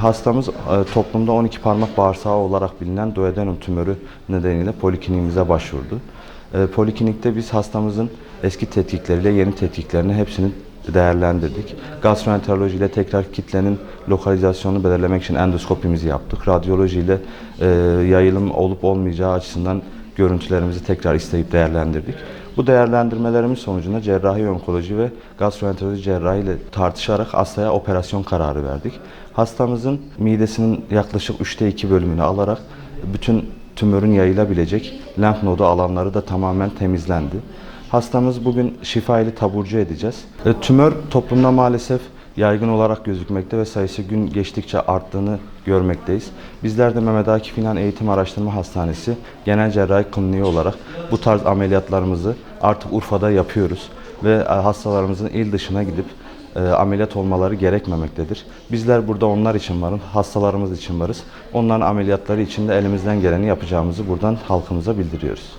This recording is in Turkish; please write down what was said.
Hastamız e, toplumda 12 parmak bağırsağı olarak bilinen duodenum tümörü nedeniyle polikliniğimize başvurdu. E, Poliklinikte biz hastamızın eski tetkikleriyle yeni tetkiklerini hepsini değerlendirdik. Gastroenteroloji ile tekrar kitlenin lokalizasyonunu belirlemek için endoskopimizi yaptık. Radyoloji ile e, yayılım olup olmayacağı açısından görüntülerimizi tekrar isteyip değerlendirdik. Bu değerlendirmelerimiz sonucunda cerrahi onkoloji ve gastroenteroloji cerrahi ile tartışarak hastaya operasyon kararı verdik. Hastamızın midesinin yaklaşık 3'te 2 bölümünü alarak bütün tümörün yayılabilecek lenf nodu alanları da tamamen temizlendi. Hastamız bugün şifa ile taburcu edeceğiz. E, tümör toplumda maalesef yaygın olarak gözükmekte ve sayısı gün geçtikçe arttığını görmekteyiz. Bizler de Mehmet Akif İnan Eğitim Araştırma Hastanesi Genel Cerrahi Kliniği olarak bu tarz ameliyatlarımızı artık Urfa'da yapıyoruz ve e, hastalarımızın il dışına gidip e, ameliyat olmaları gerekmemektedir. Bizler burada onlar için varız, hastalarımız için varız. Onların ameliyatları için de elimizden geleni yapacağımızı buradan halkımıza bildiriyoruz.